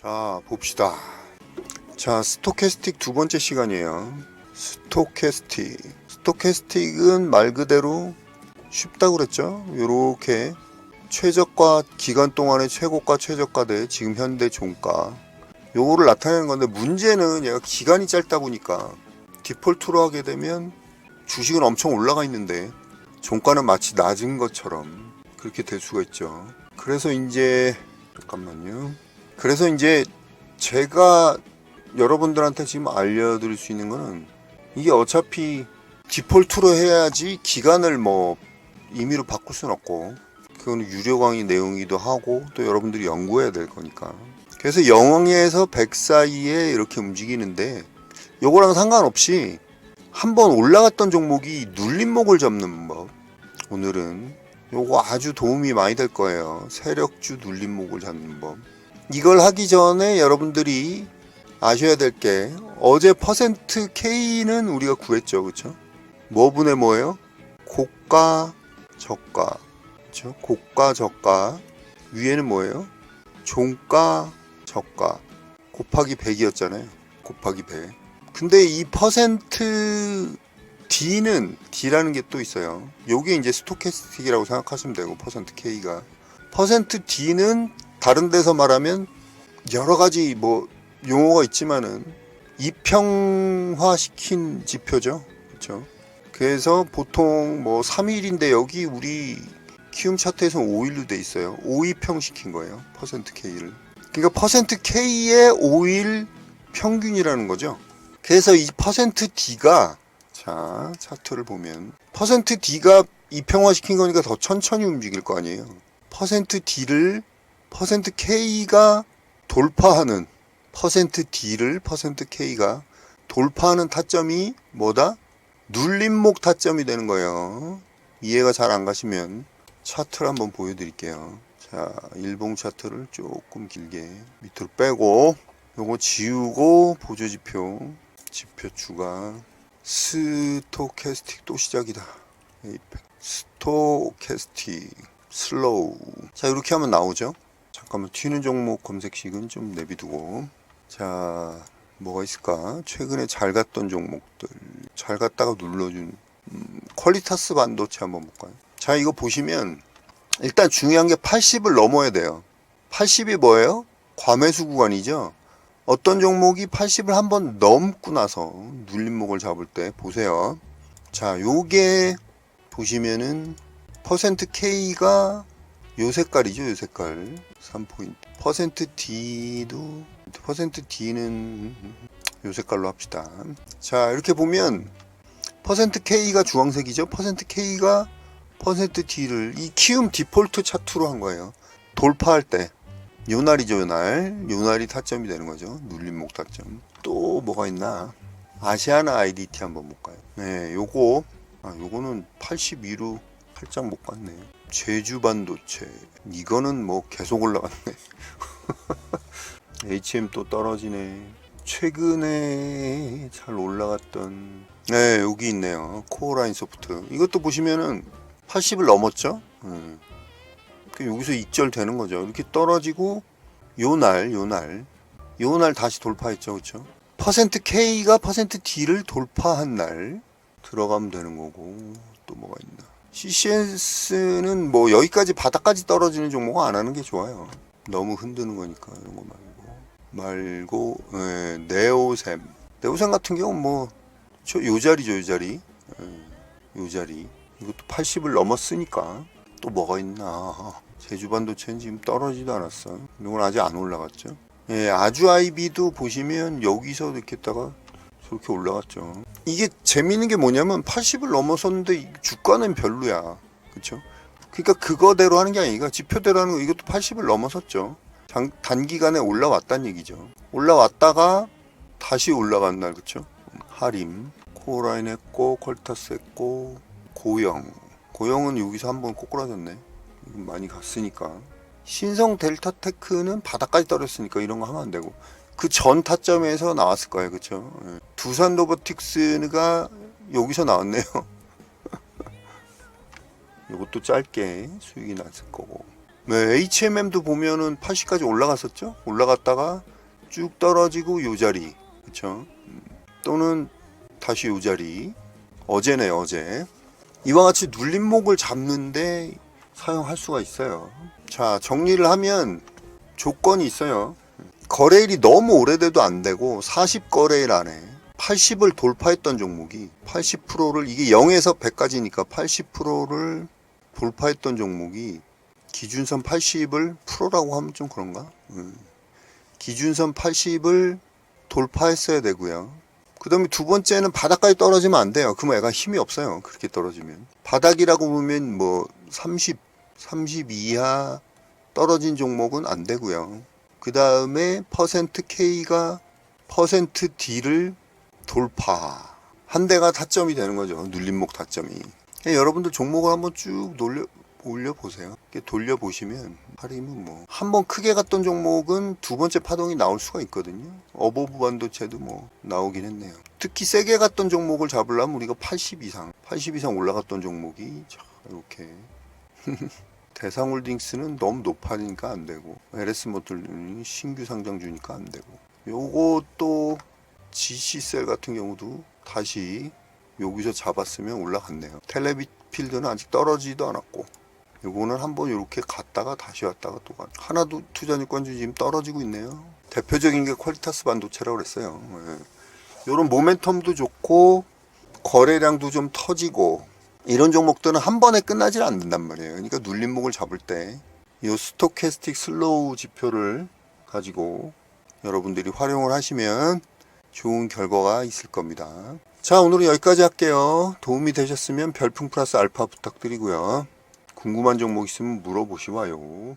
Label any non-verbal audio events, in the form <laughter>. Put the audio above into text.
자, 봅시다. 자, 스토캐스틱 두 번째 시간이에요. 스토캐스틱. 스토캐스틱은 말 그대로 쉽다고 그랬죠? 요렇게 최저가 기간 동안의 최고가 최저가 대 지금 현대 종가 요거를 나타내는 건데 문제는 얘가 기간이 짧다 보니까 디폴트로 하게 되면 주식은 엄청 올라가 있는데 종가는 마치 낮은 것처럼 그렇게 될 수가 있죠. 그래서 이제 잠깐만요. 그래서 이제 제가 여러분들한테 지금 알려드릴 수 있는 거는 이게 어차피 디폴트로 해야지 기간을 뭐 임의로 바꿀 수는 없고 그건 유료 강의 내용이기도 하고 또 여러분들이 연구해야 될 거니까. 그래서 0에서 100 사이에 이렇게 움직이는데 요거랑 상관없이 한번 올라갔던 종목이 눌림목을 잡는 법. 오늘은 요거 아주 도움이 많이 될 거예요. 세력주 눌림목을 잡는 법 이걸 하기 전에 여러분들이 아셔야 될 게 어제 퍼센트 K는 우리가 구했죠. 그쵸? 뭐 분의 뭐예요? 고가 저가. 그쵸? 고가 저가. 위에는 뭐예요? 종가 저가. 곱하기 100이었잖아요. 곱하기 100 근데 이 퍼센트 D는 D라는 게 또 있어요. 요게 이제 스토캐스틱이라고 생각하시면 되고 퍼센트 K가. 퍼센트 D는 다른 데서 말하면 여러 가지 뭐 용어가 있지만은 이평화시킨 지표죠. 그렇죠? 그래서 보통 뭐 3일인데 여기 우리 키움 차트에서 5일로 돼 있어요. 5위평 시킨 거예요. 퍼센트 K를. 그러니까 퍼센트 K의 5일 평균이라는 거죠. 그래서 이 퍼센트 D가 자 차트를 보면 퍼센트 D가 이평화 시킨 거니까 더 천천히 움직일 거 아니에요. 퍼센트 D를 퍼센트 K가 돌파하는 퍼센트 D를 퍼센트 K가 돌파하는 타점이 뭐다? 눌림목 타점이 되는 거예요. 이해가 잘 안 가시면 차트를 한번 보여드릴게요. 자, 일봉 차트를 조금 길게 밑으로 빼고 요거 지우고 보조지표 지표 추가 스토캐스틱 또 시작이다. 스토캐스틱 슬로우 자 이렇게 하면 나오죠. 잠깐만 튀는 종목 검색식은 좀 내비두고. 자 뭐가 있을까? 최근에 잘 갔던 종목들. 잘 갔다가 눌러준 음, 퀄리타스 반도체 한번 볼까요? 자 이거 보시면 일단 중요한 게 80을 넘어야 돼요. 80이 뭐예요? 과매수 구간이죠? 어떤 종목이 80을 한번 넘고 나서 눌림목을 잡을 때 보세요. 자 요게 보시면은 퍼센트 K가 요 색깔이죠, 요 색깔. 3포인트. 퍼센트 D도, 퍼센트 D는 요 색깔로 합시다. 자, 이렇게 보면, 퍼센트 K가 주황색이죠? 퍼센트 K가 퍼센트 D를 이 키움 디폴트 차트로 한 거예요. 돌파할 때. 요 날이죠, 요 날. 요 날이 타점이 되는 거죠. 눌림목 타점. 또 뭐가 있나? 아시아나 IDT 한번 볼까요? 네, 요거, 아, 요거는 82로 살짝 못 갔네. 제주 반도체 이거는 뭐 계속 올라갔네. <laughs> HM 또 떨어지네. 최근에 잘 올라갔던 네 여기 있네요. 코어라인 소프트 이것도 보시면은 80을 넘었죠. 음. 그 여기서 익절 되는 거죠. 이렇게 떨어지고 요날 요날 요날 다시 돌파했죠, 그렇죠? 퍼센트 K가 퍼센트 D를 돌파한 날 들어가면 되는 거고 또 뭐가 있나? CCS는 뭐 여기까지 바닥까지 떨어지는 종목은 안 하는 게 좋아요. 너무 흔드는 거니까 이런 거 말고. 말고 예, 네오셈 네오셈 같은 경우는 뭐저요 자리죠 요 자리. 예, 요 자리. 이것도 80을 넘었으니까 또 뭐가 있나. 제주 반도체는 지금 떨어지도 않았어 이건 아직 안 올라갔죠? 예 아주 아이비도 보시면 여기서 이렇게 했다가 저렇게 올라갔죠. 이게 재미있는 게 뭐냐면 80을 넘어섰는데 주가는 별로야. 그쵸? 그러니까 그거대로 하는 게 아니라 지표대로 하는 거 이것도 80을 넘어섰죠. 장, 단기간에 올라왔다는 얘기죠. 올라왔다가 다시 올라간 날 그쵸? 하림, 코라인 했고 퀄타스 했고 고영. 고영은 여기서 한번 꼬꾸라졌네. 많이 갔으니까. 신성 델타 테크는 바닥까지 떨어졌으니까 이런 거 하면 안 되고 그 전 타점에서 나왔을 거예요, 그렇죠? 두산 로보틱스가 여기서 나왔네요. <laughs> 이것도 짧게 수익이 났을 거고 네, HMM도 보면은 80까지 올라갔었죠? 올라갔다가 쭉 떨어지고 요 자리. 그쵸? 음, 또는 다시 요 자리. 어제네, 어제. 이와 같이 눌림목을 잡는데 사용할 수가 있어요. 자, 정리를 하면 조건이 있어요. 거래일이 너무 오래돼도 안 되고 40 거래일 안에 80을 돌파했던 종목이 80%를 이게 0에서 100까지니까 80%를 돌파했던 종목이 기준선 80을 프로라고 하면 좀 그런가? 음. 기준선 80을 돌파했어야 되고요. 그 다음에 두 번째는 바닥까지 떨어지면 안 돼요. 그러면 애가 힘이 없어요. 그렇게 떨어지면. 바닥이라고 보면 뭐 30, 30 이하 떨어진 종목은 안 되고요. 그 다음에 퍼센트 K가 퍼센트 D를 돌파. 한 대가 타점이 되는 거죠. 눌림목 타점이. 여러분들 종목을 한번 쭉 놀려, 올려보세요. 이렇게 돌려보시면, 할인은 뭐. 한 번 크게 갔던 종목은 두 번째 파동이 나올 수가 있거든요. 어버브 반도체도 뭐, 나오긴 했네요. 특히 세게 갔던 종목을 잡으려면 우리가 80 이상, 80 이상 올라갔던 종목이, 자, 이렇게. <laughs> 대상홀딩스는 너무 높아지니까 안 되고, LS 모터는 신규 상장 주니까 안 되고, 요것도 GC셀 같은 경우도 다시 여기서 잡았으면 올라갔네요. 텔레비필드는 아직 떨어지지도 않았고 요거는 한번 이렇게 갔다가 다시 왔다가 또 가. 하나도 투자증권주 지금 떨어지고 있네요. 대표적인 게 퀄리타스 반도체라고 그랬어요. 이런 모멘텀도 좋고 거래량도 좀 터지고 이런 종목들은 한 번에 끝나질 않는단 말이에요. 그러니까 눌림목을 잡을 때 이 스토캐스틱 슬로우 지표를 가지고 여러분들이 활용을 하시면 좋은 결과가 있을 겁니다. 자, 오늘은 여기까지 할게요. 도움이 되셨으면 별풍 플러스 알파 부탁드리고요. 궁금한 종목 있으면 물어보시 와요.